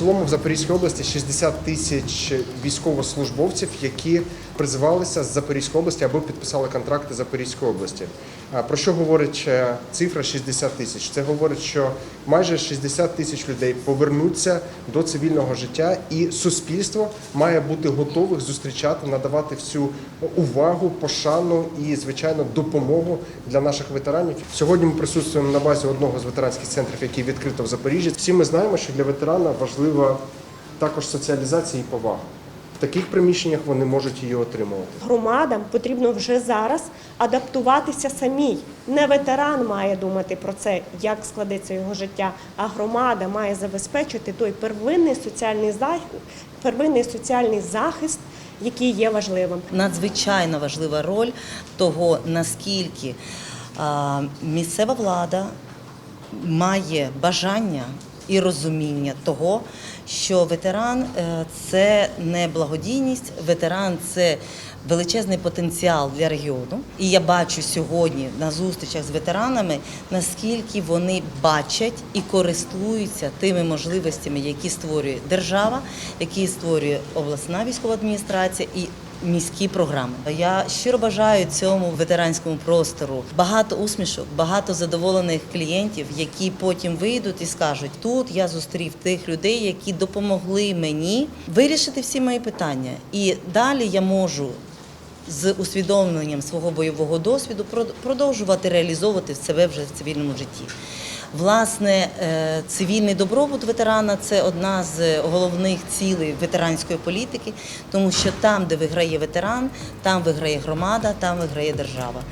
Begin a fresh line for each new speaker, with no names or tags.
цілому в Запорізькій області 60 тисяч військовослужбовців, які призивалися з Запорізької області або підписали контракти Запорізької області. Про що говорить е, цифра 60 тисяч? Це говорить, що майже 60 тисяч людей повернуться до цивільного життя, і суспільство має бути готових зустрічати, надавати всю увагу, пошану і, звичайно, допомогу для наших ветеранів. Сьогодні ми присутствуємо на базі одного з ветеранських центрів, який відкрито в Запоріжжі. Всі ми знаємо, що для ветерана важлива також соціалізація і повага. В таких приміщеннях вони можуть її отримувати.
Громадам потрібно вже зараз адаптуватися самій. Не ветеран має думати про це, як складеться його життя, а громада має забезпечити той первинний соціальний захист, первинний соціальний захист, який є важливим.
надзвичайно важлива роль того, наскільки місцева влада має бажання і розуміння того, що ветеран е, це не благодійність, ветеран це величезний потенціал для регіону. І я бачу сьогодні на зустрічах з ветеранами, наскільки вони бачать і користуються тими можливостями, які створює держава, які створює обласна військова адміністрація і міські програми. Я щиро бажаю цьому ветеранському простору багато усмішок, багато задоволених клієнтів, які потім вийдуть і скажуть: тут я зустрів тих людей, які допомогли мені вирішити всі мої питання. І далі я можу. З усвідомленням свого бойового досвіду прод- продовжувати реалізовувати себе вже в цивільному житті. Власне, е, цивільний добробут ветерана це одна з головних цілей ветеранської політики, тому що там, де виграє ветеран, там виграє громада, там виграє держава.